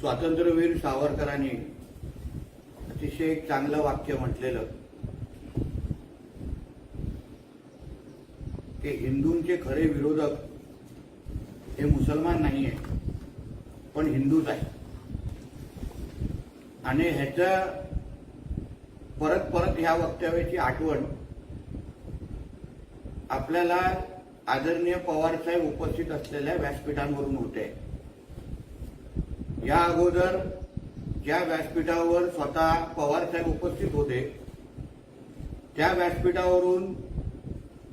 स्वातंत्र्यवीर सावरकरांनी अतिशय एक चांगलं वाक्य म्हटलेलं की हिंदूंचे खरे विरोधक हे मुसलमान नाही आहे पण हिंदूच आहे आणि ह्याच्या परत परत ह्या वक्तव्याची आठवण आपल्याला आदरणीय पवार साहेब उपस्थित असलेल्या व्यासपीठांवरून होते. या अगोदर ज्या व्यासपीठावर स्वतः पवार साहेब उपस्थित होते त्या व्यासपीठावरून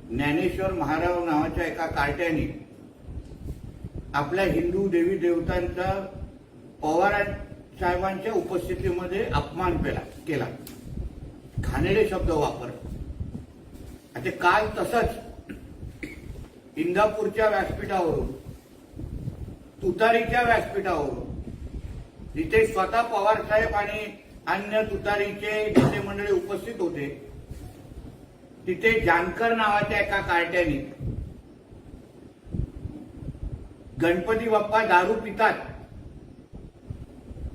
ज्ञानेश्वर महाराव नावाच्या एका कार्ट्याने आपल्या हिंदू देवी देवतांचा पवार साहेबांच्या उपस्थितीमध्ये अपमान केला केला. घाणेरडे शब्द वापर आता काल तसंच इंदापूरच्या व्यासपीठावरून तुतारीच्या व्यासपीठावरून जिथे स्वतः पवार साहेब आणि अन्य तुतारीचे नेते मंडळी उपस्थित होते. तिथे जानकर नावाच्या एका कार्ट्याने गणपती बाप्पा दारू पितात.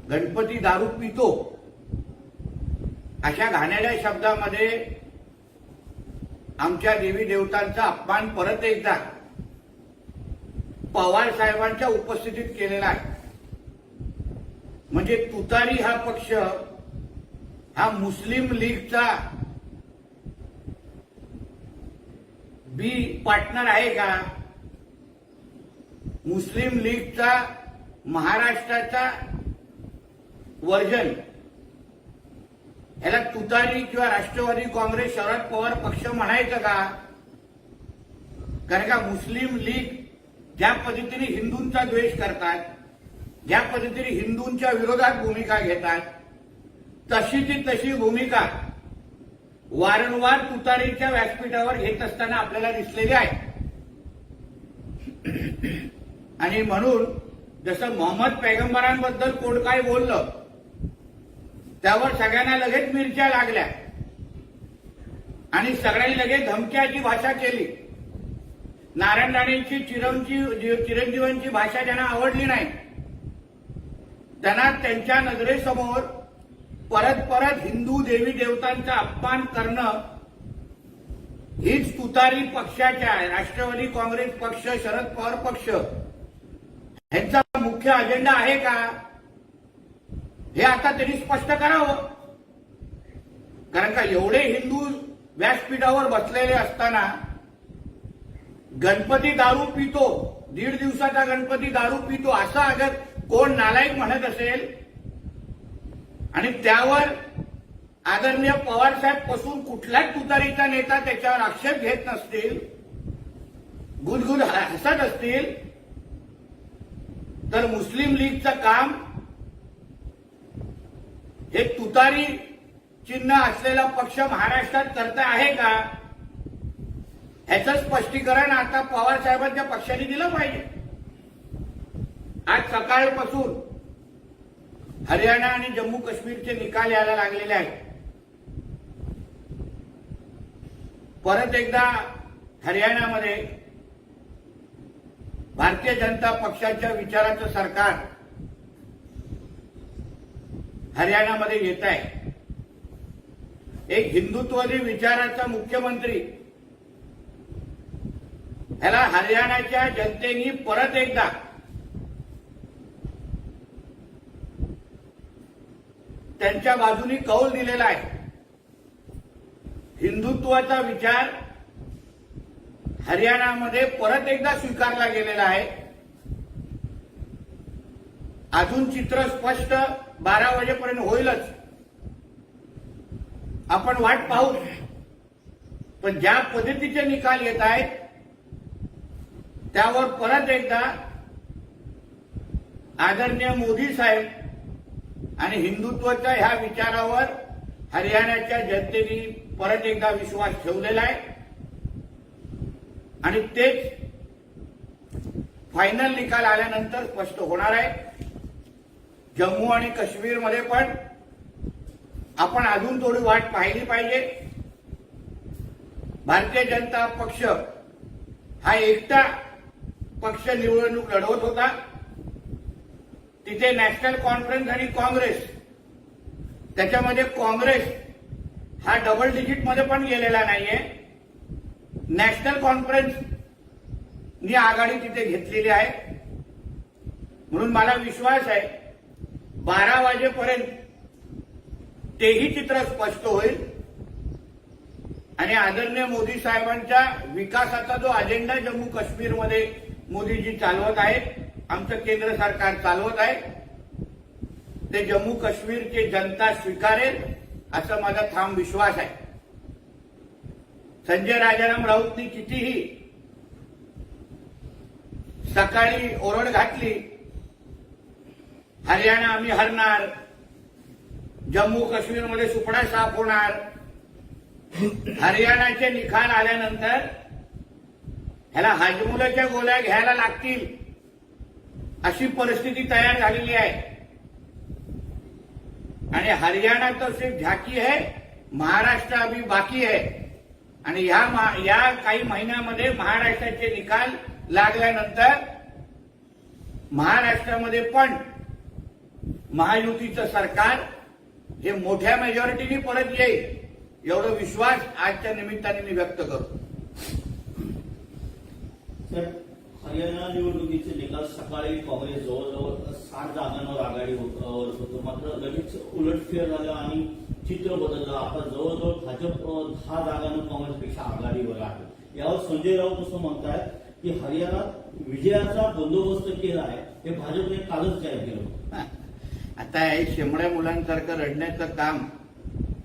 गणपती दारू पितो. अशा घाणेरड्या शब्दामध्ये आमच्या देवी देवतांचा अपमान परत एकदा पवार साहेबांच्या उपस्थितीत केलेला आहे. म्हणजे तुतारी हा पक्ष हा मुस्लिम लीगचा बी पार्टनर आहे का? मुस्लिम लीगचा महाराष्ट्राचा वर्जन. याला तुतारी किंवा राष्ट्रवादी काँग्रेस शरद पवार पक्ष म्हणायचं का? कारण का मुस्लिम लीग ज्या पद्धतीने हिंदूंचा द्वेष करतात ज्या पद्धतीने हिंदूंच्या विरोधात भूमिका घेतात तशी ती तशी भूमिका वारंवार तुतारीच्या व्यासपीठावर घेत असताना आपल्याला दिसलेली आहे. आणि म्हणून जसं मोहम्मद पैगंबरांबद्दल कोण काय बोललं त्यावर सगळ्यांना लगेच मिरच्या लागल्या. आणि सगळ्यांनी लगेच धमक्याची भाषा केली. नारायण राणेंची चिरंजीव चिरंजीवांची भाषा ज्यांना आवडली नाही त्यांना त्यांच्या नजरेसमोर परत परत हिंदू देवी देवतांचा अपमान करणं हीच तुतारी पक्षाच्या राष्ट्रवादी काँग्रेस पक्ष शरद पवार पक्ष. ह्यांचा मुख्य अजेंडा आहे का? हे आता त्यांनी स्पष्ट करावं. कारण का एवढे हिंदू व्यासपीठावर बसलेले असताना गणपती दारू पितो दीड दिवसाचा गणपती दारू पितो असं अगर कोण नालायक म्हणत असेल आणि त्यावर आदरणीय पवारसाहेबपासून कुठल्याच तुतारीचा नेता त्याच्यावर आक्षेप घेत नसतील गुदगुद हसत असतील तर मुस्लिम लीगचं काम हे तुतारी चिन्ह असलेला पक्ष महाराष्ट्रात करता आहे का? ह्याचं स्पष्टीकरण आता पवार साहेबांच्या पक्षाने दिलं पाहिजे. आज सकाळपासून हरियाणा आणि जम्मू काश्मीरचे निकाल यायला लागलेले आहेत. परत एकदा हरियाणामध्ये भारतीय जनता पक्षाच्या विचाराचं सरकार हरियाणामध्ये येत आहे. एक हिंदुत्ववादी विचाराचा मुख्यमंत्री ह्याला हरियाणाच्या जनतेनी परत एकदा त्यांच्या बाजूनी कौल दिलेला आहे. हिंदुत्वाचा विचार हरियाणामध्ये परत एकदा स्वीकारला गेलेला आहे. अजून चित्र स्पष्ट बारा वाजेपर्यंत होईलच. आपण वाट पाहू. पण ज्या पद्धतीचे निकाल येत आहेत त्यावर परत एकदा आदरणीय मोदी साहेब आणि हिंदुत्वाच्या ह्या विचारावर हरियाणाच्या जनतेने परत एकदा विश्वास ठेवलेला आहे. आणि तेच फायनल निकाल आल्यानंतर स्पष्ट होणार आहे. जम्मू आणि काश्मीरमध्ये पण आपण अजून थोडी वाट पाहिली पाहिजे. भारतीय जनता पक्ष हा एकटा पक्ष निवडणूक लढवत होता. तिथे नॅशनल कॉन्फरन्स आणि काँग्रेस. त्याच्यामध्ये काँग्रेस हा डबल डिजिटमध्ये पण गेलेला नाहीये. नॅशनल कॉन्फरन्स नी आघाडी तिथे घेतलेली आहे. म्हणून मला विश्वास आहे बारा वाजेपर्यंत तेही चित्र स्पष्ट होईल. आणि आदरणीय मोदी साहेबांच्या विकासाचा जो अजेंडा जम्मू काश्मीरमध्ये मोदीजी चालवत आहेत आमचं केंद्र सरकार चालवत आहे. ते जम्मू काश्मीरची जनता स्वीकारेल असा माझा ठाम विश्वास आहे. संजय राजाराम राऊतनी कितीही सकाळी ओरड घातली हरियाणा आम्ही हरणार जम्मू काश्मीरमध्ये सुपडा साफ होणार हरियाणाचे निकाल आल्यानंतर ह्याला हाजमुलाच्या गोळ्या घ्यायला लागतील. अशी परिस्थिती तयार झालेली आहे. आणि हरियाणा तर सिर्फ झाकी आहे महाराष्ट्र अभी बाकी आहे. आणि या या काही महिन्यामध्ये महाराष्ट्राचे निकाल लागल्यानंतर महाराष्ट्रामध्ये पण महायुतीचं सरकार हे मोठ्या मेजॉरिटीने परत येईल एवढा विश्वास आजच्या निमित्ताने मी व्यक्त करतो. तर हरियाणा निवडणुकीचे निकाल सकाळी काँग्रेस जवळजवळ साठ जागांवर आघाडी हो- होत मात्र लगेच उलटफेर झालं आणि चित्र बदललं. आता जवळजवळ भाजप दहा जागांवर काँग्रेसपेक्षा आघाडीवर आहे. यावर संजय राऊत असं म्हणतायत की हरियाणात विजयाचा बंदोबस्त केला आहे. हे भाजपने कालच जाहीर केलं आता हे शेमड्या मुलांसारखं रडण्याचं काम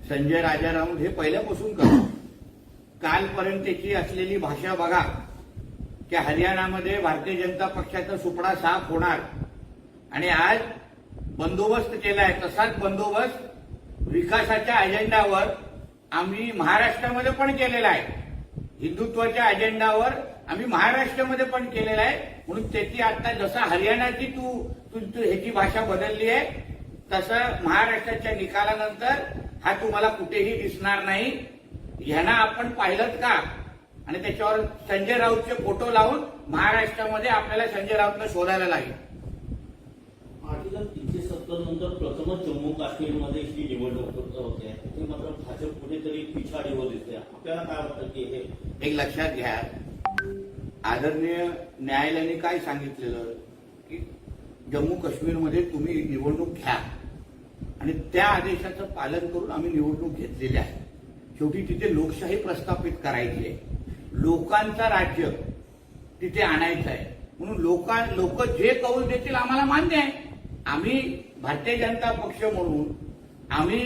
संजय राजाराम हे पहिल्यापासून करतो कालपर्यंतची असलेली भाषा बघा. की हरियाणामध्ये भारतीय जनता पक्षाचा सुपडा साफ होणार. आणि आज बंदोबस्त केलाय. तसाच बंदोबस्त विकासाच्या अजेंडावर आम्ही महाराष्ट्रामध्ये पण केलेला आहे. हिंदुत्वाच्या अजेंडावर आम्ही महाराष्ट्रामध्ये पण केलेला आहे. म्हणून त्याची आता जसा हरियाणाची तू तू तू ह्याची भाषा बदलली आहे तसं महाराष्ट्राच्या निकालानंतर हा तुम्हाला कुठेही दिसणार नाही. ह्यांना आपण पाहिलं का? आणि त्याच्यावर संजय राऊतचे फोटो लावून महाराष्ट्रामध्ये आपल्याला संजय राऊतला शोधायला लागेल. आर्टिकल तीनशे सत्तर नंतर प्रथमच जम्मू काश्मीरमध्ये ही निवडणूक होत होते. ते मात्र भाजप कुठेतरी पिछाडीवर दिसते आपल्याला काय वाटतं की हे एक लक्षात घ्या. आदरणीय न्यायालयाने काय सांगितलेलं? की जम्मू काश्मीरमध्ये तुम्ही निवडणूक घ्या. आणि त्या आदेशाचं पालन करून आम्ही निवडणूक घेतलेली आहे. शेवटी तिथे लोकशाही प्रस्थापित करायची आहे. लोकांचा राज्य तिथे आणायचं आहे. म्हणून लोकां लोक जे कौल देतील आम्हाला मान्य आहे. आम्ही भारतीय जनता पक्ष म्हणून आम्ही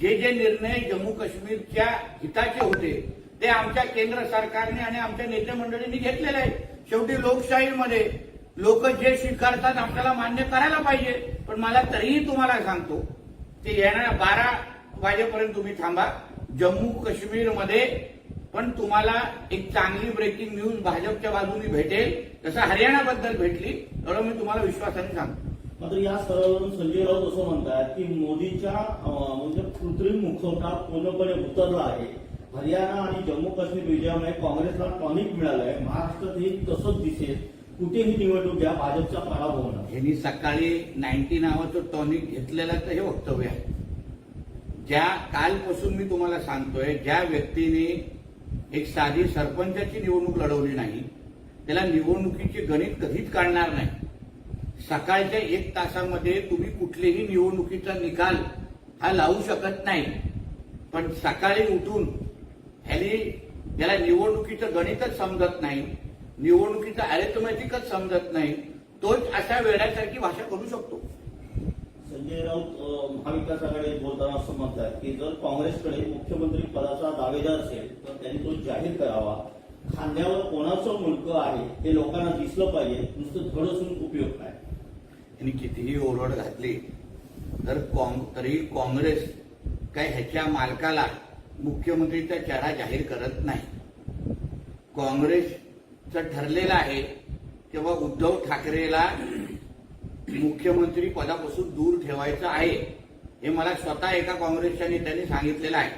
जे जे निर्णय जम्मू काश्मीरच्या हिताचे होते ते आमच्या केंद्र सरकारने आणि आमच्या नेते मंडळींनी घेतलेले आहेत. शेवटी लोकशाहीमध्ये लोक जे स्वीकारतात आपल्याला मान्य करायला पाहिजे. पण मला तरीही तुम्हाला सांगतो ते येणाऱ्या बारा वाजेपर्यंत तुम्ही थांबा. जम्मू काश्मीरमध्ये पण तुम्हाला एक चांगली ब्रेकिंग न्यूज भाजपच्या बाजूने भेटेल. जसं हरियाणाबद्दल भेटली एवढं मी तुम्हाला विश्वासाने सांगतो. मात्र या स्तरावरून संजय राऊत असं म्हणतात की मोदीच्या म्हणजे कृत्रिम मुखवटा पूर्णपणे उतरला आहे. हरियाणा आणि जम्मू काश्मीर विजयामुळे काँग्रेसला टॉनिक मिळालंय. महाराष्ट्रातही तसंच दिसेल. कुठेही निवडणूक घ्या भाजपचा पराभव होणार यांनी सकाळी नाईन्टी नावाचं टॉनिक घेतलेलं तर हे वक्तव्य आहे. ज्या कालपासून मी तुम्हाला सांगतोय ज्या व्यक्तीने एक साधी सरपंचाची निवडणूक लढवली नाही. त्याला निवडणुकीचे गणित कधीच काढणार नाही. सकाळच्या एक तासामध्ये तुम्ही कुठलेही निवडणुकीचा निकाल हा लावू शकत नाही. पण सकाळी उठून ह्यानी ज्याला निवडणुकीचं गणितच समजत नाही निवडणुकीचं अरेथमॅटिकच समजत नाही. तोच अशा वेळासारखी भाषा करू शकतो. संजय राऊत महाविकास आघाडी बोलताना असं म्हणतात की जर काँग्रेसकडे मुख्यमंत्री पदाचा दावेदार असेल तर त्यांनी तो जाहीर करावा. खांद्यावर कोणाचं मुलकं आहे हे लोकांना दिसलं पाहिजे. नुसतं धड असून उपयोग काय यांनी कितीही ओरड घातली तर तरी काँग्रेस काय ह्याच्या मालकाला मुख्यमंत्रीचा चेहरा जाहीर करत नाही. काँग्रेसचं ठरलेलं आहे तेव्हा उद्धव ठाकरेला मुख्यमंत्री पदापासून दूर ठेवायचं आहे हे मला स्वतः एका काँग्रेसच्या नेत्यांनी सांगितलेलं आहे.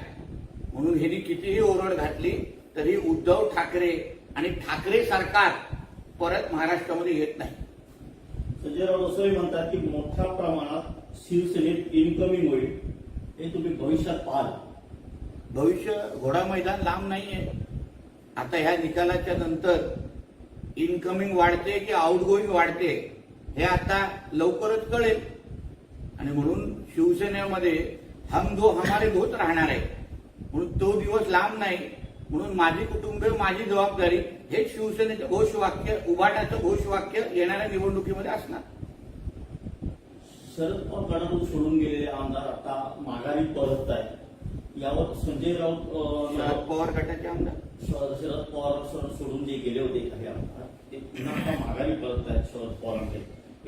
म्हणून ह्यांनी कितीही ओरड घातली तरी उद्धव ठाकरे आणि ठाकरे सरकार परत महाराष्ट्रामध्ये येत नाही. संजय राऊत असंही म्हणतात की मोठ्या प्रमाणात शिवसेनेत इन्कमिंग होईल हे तुम्ही भविष्यात पाहाल. भविष्य घोडा मैदान लांब नाहीये. आता ह्या निकालाच्या नंतर इनकमिंग वाढते की आउटगोईंग वाढते? हे आता लवकरच कळेल. आणि म्हणून शिवसेनेमध्ये हम दो हमारे दोच राहणार आहे. म्हणून तो दिवस लांब नाही. म्हणून माझी कुटुंब माझी जबाबदारी हे शिवसेनेचं घोषवाक्य उभाटाचं घोषवाक्य येणाऱ्या निवडणुकीमध्ये असणार. शरद पवार गटातून सोडून गेलेले आमदार आता माघारी परत आहेत. यावर संजय राऊत शरद पवार गटाचे आमदार. शरद पवार सर सोडून जे गेले होते काही आमदार ते पुन्हा माघारी परत आहेत शरद पवारांकडे.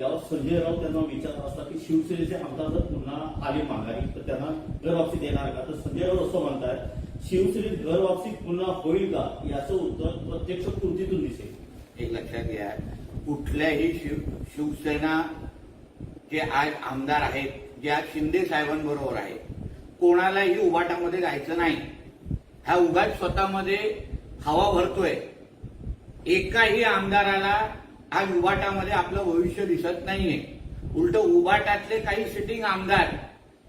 यावर संजय राऊत त्यांना विचारत असतात की शिवसेनेचे आमदार जर पुन्हा आले माघारी तर त्यांना घरवापसी देणार का? तर संजय राऊत असं म्हणतात शिवसेनेत घरवापसी पुन्हा होईल का? याचं उत्तर प्रत्यक्ष कृतीतून दिसेल. एक लक्षात घ्या. कुठल्याही शिव शिवसेना जे आज आमदार आहेत जे आज शिंदे साहेबांबरोबर आहेत कोणालाही उभाटामध्ये जायचं नाही. हा उगाच स्वतःमध्ये हवा भरतोय. एकाही आमदाराला आज उभाटामध्ये आपलं भविष्य दिसत नाहीये. उलट उभाटातले काही सिटिंग आमदार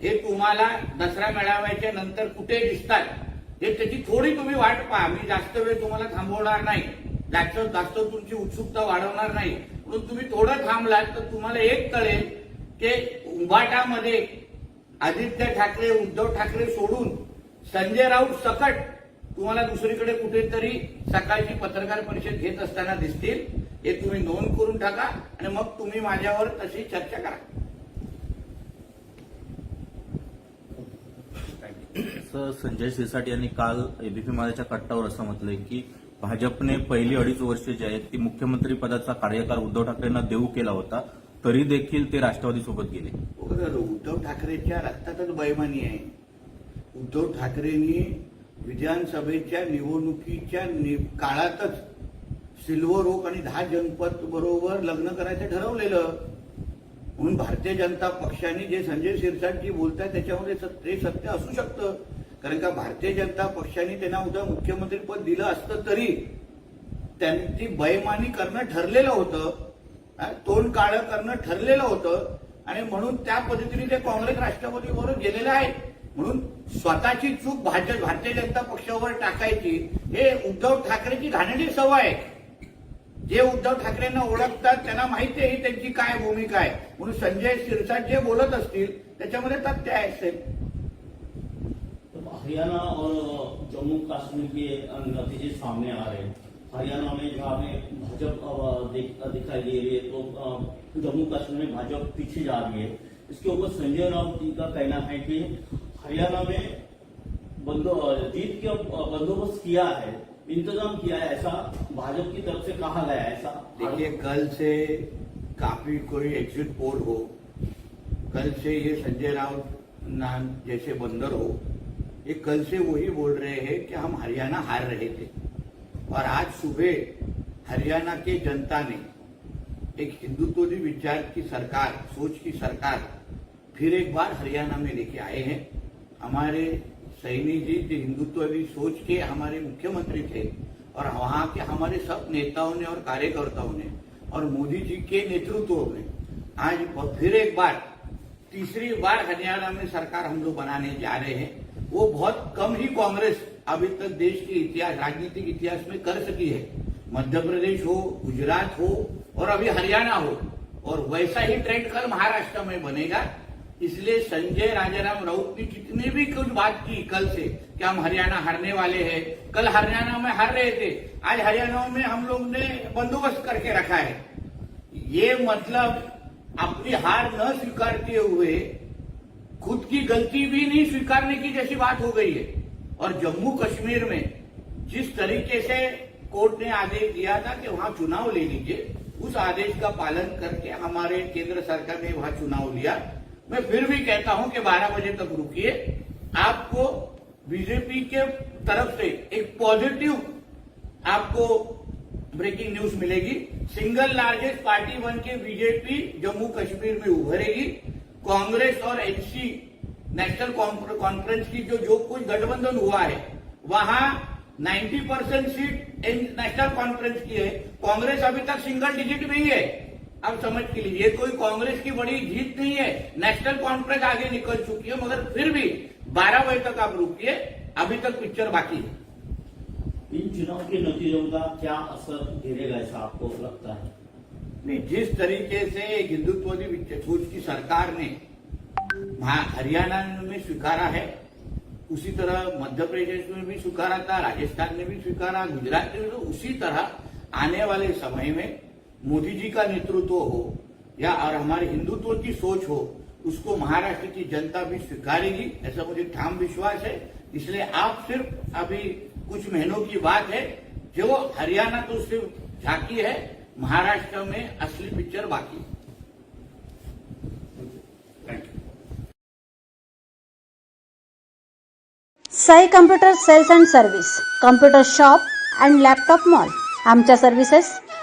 हे तुम्हाला दसरा मेळाव्याच्या नंतर कुठे दिसतात? हे त्याची थोडी तुम्ही वाट पहा. मी जास्त वेळ तुम्हाला थांबवणार नाही. जास्त जास्त तुमची उत्सुकता वाढवणार नाही. म्हणून तुम्ही थोडं थांबलात तर तुम्हाला एक कळेल की उभाटामध्ये आदित्य ठाकरे उद्धव ठाकरे सोडून संजय राऊत सकट तुम्हाला दुसरीकडे कुठेतरी सकाळची पत्रकार परिषद घेत असताना दिसतील. हे तुम्ही नोंद करून टाका आणि मग तुम्ही माझ्यावर तशी चर्चा करा. सर संजय शिरसाट यांनी काल एबीपी माझ्याच्या कट्टावर असं म्हटलंय की भाजपने पहिली अडीच वर्ष जे आहेत ती मुख्यमंत्री पदाचा कार्यकाळ उद्धव ठाकरेंना देऊ केला होता तरी देखील ते राष्ट्रवादीसोबत गेले. बघा, उद्धव ठाकरेच्या रक्तातच बैमानी आहे. उद्धव ठाकरेंनी विधानसभेच्या निवडणुकीच्या नि- काळातच सिल्वर ओक आणि दहा जनपद बरोबर लग्न करायचं ठरवलेलं. म्हणून भारतीय जनता पक्षाने जे संजय शिरसाटजी बोलतात त्याच्यामध्ये ते सत्य असू शकतं. कारण का भारतीय जनता पक्षाने त्यांना उद्या मुख्यमंत्रीपद दिलं असतं तरी त्यांची बैमानी करणं ठरलेलं होतं. तोंड काळं करणं ठरलेलं होतं. आणि म्हणून त्या पद्धतीने ते काँग्रेस राष्ट्रवादीबरोबर गेलेले आहेत. म्हणून स्वतःची चूक भाजप भारतीय जनता पक्षावर टाकायची हे उद्धव ठाकरेची घाणेरडी सवय आहे. जे उद्धव ठाकरेंना ओळखतात त्यांना माहिती आहे त्यांची काय भूमिका आहे. म्हणून संजय शिरसाट जे बोलत असतील त्याच्यामध्ये तथ्य आहे असेल हरियाणा और जम्मू कश्मीर के नतीजे सामने आ रहे हैं। हरियाणा में जहाँ हमें भाजपा दिखाई दे रही है तो जम्मू कश्मीर में भाजपा पीछे जा रही है। इसके ऊपर संजय राउत जी का कहना है कि हरियाणा में बंदो जीत के बंदोबस्त किया है, इंतज़ाम किया है, ऐसा भाजपा की तरफ़ से कहा गया है, ऐसा। देखिए, कल से काफ़ी कोई एग्जिट पोल हो। कल से ये संजय राउत नाम जैसे बंदर हो, ये कल से वही बोल रहे हैं कि हम हरियाणा हार रहे थे। और आज सुबह हरियाणा के जनता ने एक हिंदुत्ववादी विचार की सरकार, सोच की सरकार फिर एक बार हरियाणा में लेके आए हैं। हमारे सैनी जी जो हिंदुत्ववादी सोच के हमारे मुख्यमंत्री थे और वहाँ के हमारे सब नेताओं ने और कार्यकर्ताओं ने और मोदी जी के नेतृत्व में आज फिर एक बार, तीसरी बार हरियाणा में सरकार हम लोग बनाने जा रहे हैं। वो बहुत कम ही कांग्रेस अभी तक देश के इतिहास, राजनीतिक इतिहास में कर सकी है। मध्य प्रदेश हो, गुजरात हो और अभी हरियाणा हो और वैसा ही ट्रेंड कल महाराष्ट्र में बनेगा। इसलिए संजय, राजाराम, राउत ने जितने भी कुछ बात की कल से कि हम हरियाणा हारने वाले हैं। कल हरियाणा में हार रहे थे। आज हरियाणा में हम लोग ने बंदोबस्त करके रखा है। ये मतलब अपनी हार न स्वीकारते हुए खुद की गलती भी नहीं स्वीकारने की जैसी बात हो गई है। और जम्मू कश्मीर में जिस तरीके से कोर्ट ने आदेश दिया था कि वहाँ चुनाव ले लीजिए, उस आदेश का पालन करके हमारे केंद्र सरकार ने वहाँ चुनाव लिया। मैं फिर भी कहता हूँ कि 12 बजे तक रुकिए। आपको बीजेपी के तरफ़ से एक पॉजिटिव आपको ब्रेकिंग न्यूज़ मिलेगी। सिंगल लार्जेस्ट पार्टी बन के बीजेपी जम्मू कश्मीर में उभरेगी। कांग्रेस और एनसी नेशनल कॉन्फ्रेंस की जो जो कुछ गठबंधन हुआ है, वहाँ 90 परसेंट सीट नेशनल कॉन्फ्रेंस की है। कांग्रेस अभी तक सिंगल डिजिट में ही है। अब समझ के लिए ये कोई कांग्रेस की बड़ी जीत नहीं है। नेशनल कॉन्फ्रेंस आगे निकल चुकी है मगर फिर भी 12 बजे तक आप रुकिए अभी तक पिक्चर बाकी है। इन चुनाव के नतीजों का क्या असर गिरेगा ऐसा आपको लगता है? नहीं जिस तरीके से हिंदुत्ववादी सोच की सरकार ने हरियाणा में स्वीकारा है उसी तरह मध्य प्रदेश में भी स्वीकारा था राजस्थान में भी स्वीकारा गुजरात में भी तो उसी तरह आने वाले समय में मोदी जी का नेतृत्व हो या और हमारे हिंदुत्व की सोच हो, उसको महाराष्ट्र की जनता भी स्वीकारेगी, ऐसा मुझे ठाम विश्वास है। इसलिए आप सिर्फ़ अभी कुछ महीनों की बात है, जो हरियाणा तो सिर्फ़ झांकी है, महाराष्ट्र में असली पिक्चर बाकी है। Sai computer sales and service computer shop and laptop mall, आमच्या सर्व्हिसेस